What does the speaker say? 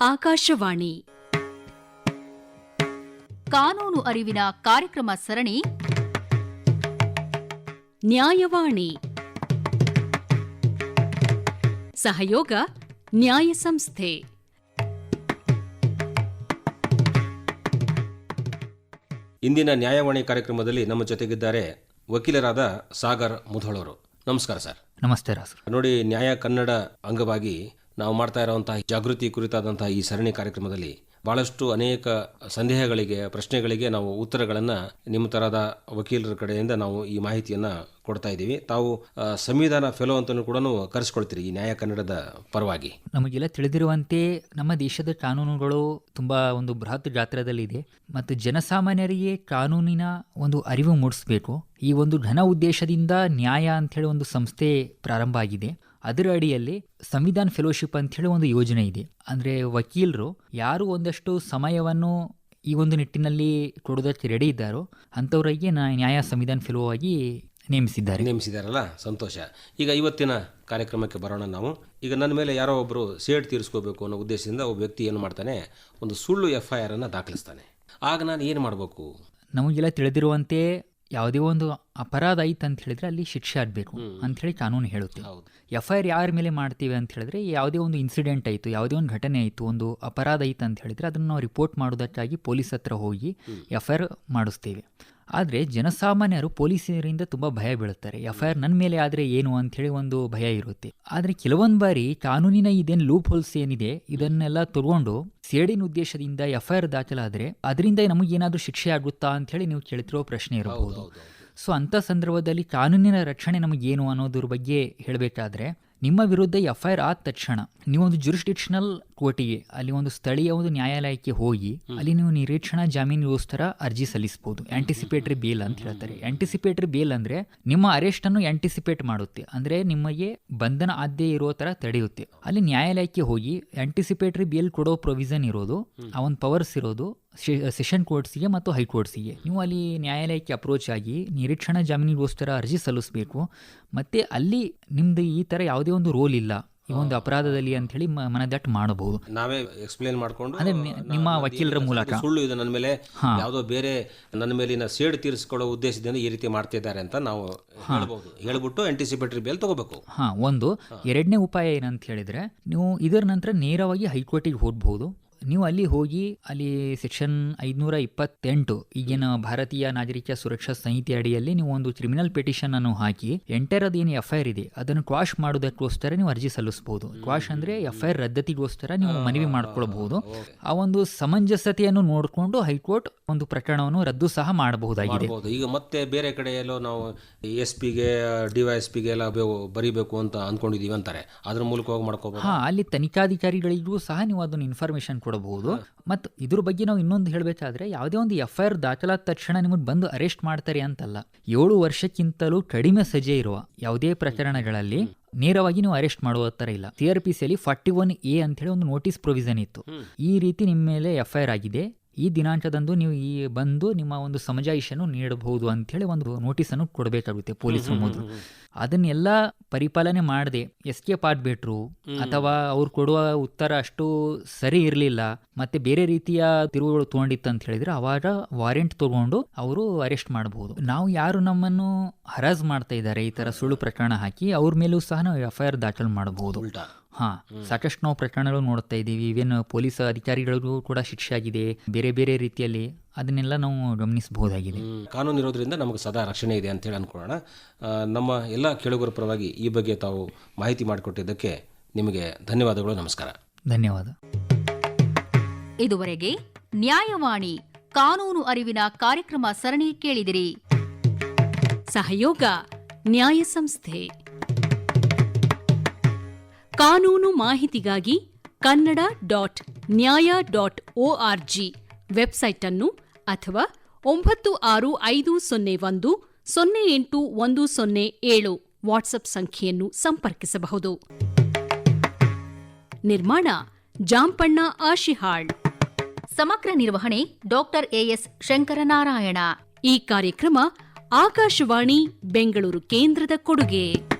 ಆಕಾಶವಾಣಿ. ಕಾನೂನು ಅರಿವಿನ ಕಾರ್ಯಕ್ರಮ ಸರಣಿ. ನ್ಯಾಯವಾಣಿ. ಸಹಯೋಗ ನ್ಯಾಯ ಸಂಸ್ಥೆ. ಇಂದಿನ ನ್ಯಾಯವಾಣಿ ಕಾರ್ಯಕ್ರಮದಲ್ಲಿ ನಮ್ಮ ಜೊತೆಗಿದ್ದಾರೆ ವಕೀಲರಾದ ಸಾಗರ್ ಮುಧೋಳರು. ನಮಸ್ಕಾರ ಸರ್. ನಮಸ್ತೆ ರಾಸು ನೋಡಿ ನ್ಯಾಯ ಕನ್ನಡ ಅಂಗವಾಗಿ ನಾವು ಮಾಡ್ತಾ ಇರುವಂತಹ ಜಾಗೃತಿ ಕುರಿತಾದಂತಹ ಈ ಸರಣಿ ಕಾರ್ಯಕ್ರಮದಲ್ಲಿ ಬಹಳಷ್ಟು ಅನೇಕ ಸಂದೇಹಗಳಿಗೆ, ಪ್ರಶ್ನೆಗಳಿಗೆ ನಾವು ಉತ್ತರಗಳನ್ನು ನಿಮ್ಮ ತರಹದ ವಕೀಲರ ಕಡೆಯಿಂದ ನಾವು ಈ ಮಾಹಿತಿಯನ್ನು ಕೊಡ್ತಾ ಇದ್ದೀವಿ. ತಾವು ಸಂವಿಧಾನ ಫೆಲೋ ಅಂತಲೂ ಕೂಡ ಕರೆಸ್ಕೊಳ್ತೀರಿ ಈ ನ್ಯಾಯ ಕನ್ನಡದ ಪರವಾಗಿ. ನಮಗೆಲ್ಲ ತಿಳಿದಿರುವಂತೆ ನಮ್ಮ ದೇಶದ ಕಾನೂನುಗಳು ತುಂಬಾ ಒಂದು ಬೃಹತ್ ಗಾತ್ರದಲ್ಲಿದೆ. ಮತ್ತು ಜನಸಾಮಾನ್ಯರಿಗೆ ಕಾನೂನಿನ ಒಂದು ಅರಿವು ಮೂಡಿಸಬೇಕು. ಈ ಒಂದು ಘನ ಉದ್ದೇಶದಿಂದ ನ್ಯಾಯ ಅಂಥೇಳಿ ಒಂದು ಸಂಸ್ಥೆ ಪ್ರಾರಂಭ ಆಗಿದೆ. ಅದರ ಅಡಿಯಲ್ಲಿ ಸಂವಿಧಾನ ಫೆಲೋಶಿಪ್ ಅಂಥೇಳಿ ಒಂದು ಯೋಜನೆ ಇದೆ. ಅಂದರೆ ವಕೀಲರು ಯಾರು ಒಂದಷ್ಟು ಸಮಯವನ್ನು ಈ ಒಂದು ನಿಟ್ಟಿನಲ್ಲಿ ಕೊಡೋದಕ್ಕೆ ರೆಡಿ ಇದ್ದಾರೋ ಅಂಥವರಿಗೆ ನಾ ನ್ಯಾಯ ಸಂವಿಧಾನ ಫೆಲೋ ಆಗಿ ನೇಮಿಸಿದ್ದಾರೆ. ನೇಮಿಸಿದಾರಲ್ಲ ಸಂತೋಷ. ಈಗ ಇವತ್ತಿನ ಕಾರ್ಯಕ್ರಮಕ್ಕೆ ಬರೋಣ ನಾವು. ಈಗ ನನ್ನ ಮೇಲೆ ಯಾರೋ ಒಬ್ಬರು ಸೇಡ್ ತೀರಿಸ್ಕೋಬೇಕು ಅನ್ನೋ ಉದ್ದೇಶದಿಂದ ಒಬ್ಬ ವ್ಯಕ್ತಿ ಏನು ಮಾಡ್ತಾನೆ? ಒಂದು ಸುಳ್ಳು ಎಫ್ ಐ ಆರನ್ನು ಅನ್ನು ದಾಖಲಿಸ್ತಾನೆ. ಆಗ ನಾನು ಏನು ಮಾಡಬೇಕು? ನಮಗೆಲ್ಲ ತಿಳಿದಿರುವಂತೆ ಯಾವುದೇ ಒಂದು ಅಪರಾಧ ಐತೆ ಅಂತ ಹೇಳಿದ್ರೆ ಅಲ್ಲಿ ಶಿಕ್ಷೆ ಆಗಬೇಕು ಅಂತ ಹೇಳಿ ಕಾನೂನು ಹೇಳುತ್ತೆ. ಎಫ್ ಐ ಆರ್ ಯಾರ ಮೇಲೆ ಮಾಡ್ತೀವಿ ಅಂತ ಹೇಳಿದ್ರೆ ಯಾವುದೇ ಒಂದು ಇನ್ಸಿಡೆಂಟ್ ಆಯಿತು ಯಾವುದೇ ಒಂದು ಘಟನೆ ಆಯಿತು ಒಂದು ಅಪರಾಧ ಐತೆ ಅಂತ ಹೇಳಿದ್ರೆ ಅದನ್ನು ನಾವು ರಿಪೋರ್ಟ್ ಮಾಡೋದಕ್ಕಾಗಿ ಪೊಲೀಸ್ ಹತ್ರ ಹೋಗಿ ಎಫ್ ಐ ಆರ್ ಮಾಡಿಸ್ತೇವೆ. ಆದರೆ ಜನಸಾಮಾನ್ಯರು ಪೊಲೀಸರಿಂದ ತುಂಬ ಭಯ ಬೀಳುತ್ತಾರೆ. ಎಫ್ ಐ ಆರ್ ನನ್ನ ಮೇಲೆ ಆದರೆ ಏನು ಅಂಥೇಳಿ ಒಂದು ಭಯ ಇರುತ್ತೆ. ಆದರೆ ಕೆಲವೊಂದು ಬಾರಿ ಕಾನೂನಿನ ಇದೇನು ಲೂಪ್ ಹೋಲ್ಸ್ ಏನಿದೆ ಇದನ್ನೆಲ್ಲ ತೊಗೊಂಡು ಸೇಡಿನ ಉದ್ದೇಶದಿಂದ ಎಫ್ ಐ ಆರ್ ದಾಖಲಾದರೆ ಅದರಿಂದ ನಮಗೇನಾದರೂ ಶಿಕ್ಷೆ ಆಗುತ್ತಾ ಅಂಥೇಳಿ ನೀವು ಕೇಳ್ತಿರೋ ಪ್ರಶ್ನೆ ಇರಬಹುದು ಸೊ ಅಂಥ ಸಂದರ್ಭದಲ್ಲಿ ಕಾನೂನಿನ ರಕ್ಷಣೆ ನಮಗೇನು ಅನ್ನೋದ್ರ ಬಗ್ಗೆ ಹೇಳಬೇಕಾದ್ರೆ ನಿಮ್ಮ ವಿರುದ್ಧ ಎಫ್ ಐ ಆರ್ ಆದ ತಕ್ಷಣ ನೀವೊಂದು ಜುರಿಸ್ಟಿಕ್ಷನಲ್ ಕೋರ್ಟಿಗೆ ಅಲ್ಲಿ ಒಂದು ಸ್ಥಳೀಯ ಒಂದು ನ್ಯಾಯಾಲಯಕ್ಕೆ ಹೋಗಿ ಅಲ್ಲಿ ನೀವು ನಿರೀಕ್ಷಣಾ ಜಾಮೀನಿಗೋಸ್ಕರ ಅರ್ಜಿ ಸಲ್ಲಿಸಬಹುದು. ಆಂಟಿಸಿಪೇಟರಿ ಬೇಲ್ ಅಂತ ಹೇಳ್ತಾರೆ. ಆಂಟಿಸಿಪೇಟರಿ ಬೇಲ್ ಅಂದ್ರೆ ನಿಮ್ಮ ಅರೆಸ್ಟ್ ಅನ್ನು ಆಂಟಿಸಿಪೇಟ್ ಮಾಡುತ್ತೆ. ಅಂದ್ರೆ ನಿಮಗೆ ಬಂಧನ ಆದ್ಯ ಇರೋ ತರ ತಡೆಯುತ್ತೆ. ಅಲ್ಲಿ ನ್ಯಾಯಾಲಯಕ್ಕೆ ಹೋಗಿ ಆಂಟಿಸಿಪೇಟರಿ ಬೇಲ್ ಕೊಡೋ ಪ್ರೊವಿಷನ್ ಇರೋದು ಆ ಒಂದು ಪವರ್ಸ್ ಇರೋದು ಸೆಷನ್ ಕೋರ್ಟ್ಸಿಗೆ ಮತ್ತು ಹೈಕೋರ್ಟ್ಸಿಗೆ ನೀವು ಅಲ್ಲಿ ನ್ಯಾಯಾಲಯಕ್ಕೆ ಅಪ್ರೋಚ್ ಆಗಿ ನಿರೀಕ್ಷಣಾ ಜಾಮೀನಿಗೋಸ್ಕರ ಅರ್ಜಿ ಸಲ್ಲಿಸಬೇಕು. ಮತ್ತು ಅಲ್ಲಿ ನಿಮ್ದು ಈ ಥರ ಯಾವುದೇ ಒಂದು ರೋಲ್ ಇಲ್ಲ. ಈ ಒಂದು ಅಪರಾಧದಲ್ಲಿ ಅಂತ ಹೇಳಿ ಮನದಟ್ಟು ಮಾಡಬಹುದು. ನಾವೇ ಎಕ್ಸ್ಪ್ಲೇನ್ ಮಾಡ್ಕೊಂಡು ಅಂದ್ರೆ ನಿಮ್ಮ ವಕೀಲರ ಮೂಲಕ. ಸುಳ್ಳು ಇದೆ ನನ್ನ ಮೇಲೆ. ಯಾವುದೋ ಬೇರೆ ನನ್ನ ಮೇಲಿನ ಸೇಡ್ ತೀರಿಸಿಕೊಳ್ಳೋ ಉದ್ದೇಶದಿಂದ ಈ ರೀತಿ ಮಾಡ್ತಿದ್ದಾರೆ ಅಂತ ನಾವು ಹೇಳ್ಬೋದು. ಹೇಳ್ಬಿಟ್ಟು ಆಂಟಿಸಿಪೇಟರಿ ಬೇಲ್ ತಗೋಬೇಕು. ಹಾ ಒಂದು. ಎರಡನೇ ಉಪಾಯ ಏನಂತ ಹೇಳಿದ್ರೆ ನೀವು ಇದರ ನಂತರ ನೇರವಾಗಿ ಹೈಕೋರ್ಟಿಗೆ ಹೋಗ್ಬಹುದು ನೀವು ಅಲ್ಲಿ ಹೋಗಿ ಅಲ್ಲಿ ಸೆಕ್ಷನ್ ಐದುನೂರ ಇಪ್ಪತ್ತೆಂಟು ಈಗಿನ ಭಾರತೀಯ ನಾಗರಿಕ ಸುರಕ್ಷಾ ಸಂಹಿತೆ ಅಡಿಯಲ್ಲಿ ನೀವು ಒಂದು ಕ್ರಿಮಿನಲ್ ಪಿಟಿಷನ್ ಅನ್ನು ಹಾಕಿ ಎಂಟರ್ ಅದೇನು ಎಫ್ ಐ ಆರ್ ಇದೆ ಅದನ್ನು ಕ್ವಾಶ್ ಮಾಡೋದಕ್ಕೋಸ್ಕರ ನೀವು ಅರ್ಜಿ ಸಲ್ಲಿಸಬಹುದು ಕ್ವಾಶ್ ಅಂದ್ರೆ ಎಫ್ ಐ ಆರ್ ರದ್ದತಿಗೋಸ್ಕರ ನೀವು ಮನವಿ ಮಾಡ್ಕೊಳ್ಬಹುದು ಆ ಒಂದು ಸಮಂಜಸತೆಯನ್ನು ನೋಡಿಕೊಂಡು ಹೈಕೋರ್ಟ್ ಒಂದು ಪ್ರಕರಣವನ್ನು ರದ್ದು ಸಹ ಮಾಡಬಹುದಾಗಿದೆ. ಈಗ ಮತ್ತೆ ಬೇರೆ ಕಡೆ ಎಲ್ಲೋ ನಾವು ಎಸ್ ಪಿಗೆ ಡಿ ವೈ ಎಸ್ ಪಿಗೆ ಎಲ್ಲ ಬರೀಬೇಕು ಅಂತ ಅಂದ್ಕೊಂಡಿದೀವಿ ಅಂತಾರೆ. ಅದ್ರ ಮೂಲಕ ಹೋಗಿ ಮಾಡ್ಕೋಬಹುದು ಹಾ ಅಲ್ಲಿ ತನಿಖಾಧಿಕಾರಿಗಳಿಗೂ ಸಹ ನೀವು ಅದನ್ನು ಇನ್ಫಾರ್ಮೇಶನ್ ಕೊಡಬಹುದು. ಮತ್ತು ಇದ್ರ ಬಗ್ಗೆ ನಾವು ಇನ್ನೊಂದು ಹೇಳಬೇಕಾದ್ರೆ ಯಾವುದೇ ಒಂದು ಎಫ್ ಐ ಆರ್ ದಾಖಲಾದ ತಕ್ಷಣ ನಿಮಗೆ ಬಂದು ಅರೆಸ್ಟ್ ಮಾಡ್ತಾರೆ ಅಂತಲ್ಲ. ಏಳು ವರ್ಷಕ್ಕಿಂತಲೂ ಕಡಿಮೆ ಸಜೆ ಇರುವ ಯಾವುದೇ ಪ್ರಕರಣಗಳಲ್ಲಿ ನೇರವಾಗಿ ನೀವು ಅರೆಸ್ಟ್ ಮಾಡುವ ತರ ಇಲ್ಲ. ಸಿ ಆರ್ ಪಿ ಸಿಯಲ್ಲಿ ಫಾರ್ಟಿ ಒನ್ ಎ ಅಂತ ಹೇಳಿ ಒಂದು ನೋಟಿಸ್ ಪ್ರೊವಿಷನ್ ಇತ್ತು. ಈ ರೀತಿ ನಿಮ್ಮ ಮೇಲೆ ಎಫ್ ಐ ಆರ್ ಆಗಿದೆ. ಈ ದಿನಾಂಕದಂದು ನೀವು ಈ ಬಂದು ನಿಮ್ಮ ಒಂದು ಸಮಜಾಯಿಷನ್ನು ನೀಡಬಹುದು ಅಂಥೇಳಿ ಒಂದು ನೋಟಿಸನ್ನು ಕೊಡಬೇಕಾಗುತ್ತೆ ಪೊಲೀಸರು ಮೊದಲು ಅದನ್ನೆಲ್ಲ ಪರಿಪಾಲನೆ ಮಾಡದೆ ಎಸ್ಕೇಪ್ ಆಗ್ಬಿಟ್ರು ಅಥವಾ ಅವ್ರು ಕೊಡುವ ಉತ್ತರ ಅಷ್ಟು ಸರಿ ಇರಲಿಲ್ಲ ಮತ್ತೆ ಬೇರೆ ರೀತಿಯ ತಿರುವುಗಳು ತಗೊಂಡಿತ್ತು ಅಂತ ಹೇಳಿದ್ರೆ ಅವಾಗ ವಾರೆಂಟ್ ತಗೊಂಡು ಅವರು ಅರೆಸ್ಟ್ ಮಾಡಬಹುದು ನಾವು ಯಾರು ನಮ್ಮನ್ನು ಹರಾಜ್ ಮಾಡ್ತಾ ಇದ್ದಾರೆ ಈ ತರ ಸುಳ್ಳು ಪ್ರಕರಣ ಹಾಕಿ ಅವ್ರ ಮೇಲೂ ಸಹ ನಾವು ಎಫ್ ಐ ಆರ್ ದಾಖಲು ಮಾಡಬಹುದು ಹಾ ಸಾಕಷ್ಟು ನಾವು ಪ್ರಕರಣಗಳು ನೋಡ್ತಾ ಇದ್ದೀವಿ. ಇವೇನ್ ಪೊಲೀಸ್ ಅಧಿಕಾರಿಗಳಿಗೂ ಕೂಡ ಶಿಕ್ಷೆ ಆಗಿದೆ. ಬೇರೆ ಬೇರೆ ರೀತಿಯಲ್ಲಿ ಅದನ್ನೆಲ್ಲ ನಾವು ಗಮನಿಸಬಹುದಾಗಿದೆ. ಕಾನೂನು ಇರೋದ್ರಿಂದ ನಮಗೆ ಸದಾ ರಕ್ಷಣೆ ಇದೆ ಅಂತೇಳಿ ಅನ್ಕೊಳ್ಳೋಣ. ನಮ್ಮ ಎಲ್ಲ ಕೇಳುಗರ ಪರವಾಗಿ ಈ ಬಗ್ಗೆ ತಾವು ಮಾಹಿತಿ ಮಾಡಿಕೊಟ್ಟಿದ್ದಕ್ಕೆ ನಿಮಗೆ ಧನ್ಯವಾದಗಳು ನಮಸ್ಕಾರ. ಧನ್ಯವಾದ. ಇದುವರೆಗೆ ನ್ಯಾಯವಾಣಿ ಕಾನೂನು ಅರಿವಿನ ಕಾರ್ಯಕ್ರಮ ಸರಣಿ ಕೇಳಿದಿರಿ. ಸಹಯೋಗ ನ್ಯಾಯ ಸಂಸ್ಥೆ ಕಾನೂನು ಮಾಹಿತಿಗಾಗಿ Kannada dot Nyaya dot ORG website ಅನ್ನು ಅಥವಾ ಒಂಬತ್ತು ಆರು ಐದು ಸೊನ್ನೆ ಒಂದು ಸೊನ್ನೆ ಎಂಟು ಒಂದು ಸೊನ್ನೆ ಏಳು ವಾಟ್ಸ್ಆಪ್ ಸಂಖ್ಯೆಯನ್ನು ಸಂಪರ್ಕಿಸಬಹುದು. ನಿರ್ಮಾಣ ಜಾಂಪಣ್ಣ ಆಶಿಹಾಳ್. ಸಮಗ್ರ ನಿರ್ವಹಣೆ ಡಾಕ್ಟರ್ ಎಎಸ್ ಶಂಕರನಾರಾಯಣ. ಈ ಕಾರ್ಯಕ್ರಮ ಆಕಾಶವಾಣಿ ಬೆಂಗಳೂರು ಕೇಂದ್ರದ ಕೊಡುಗೆ.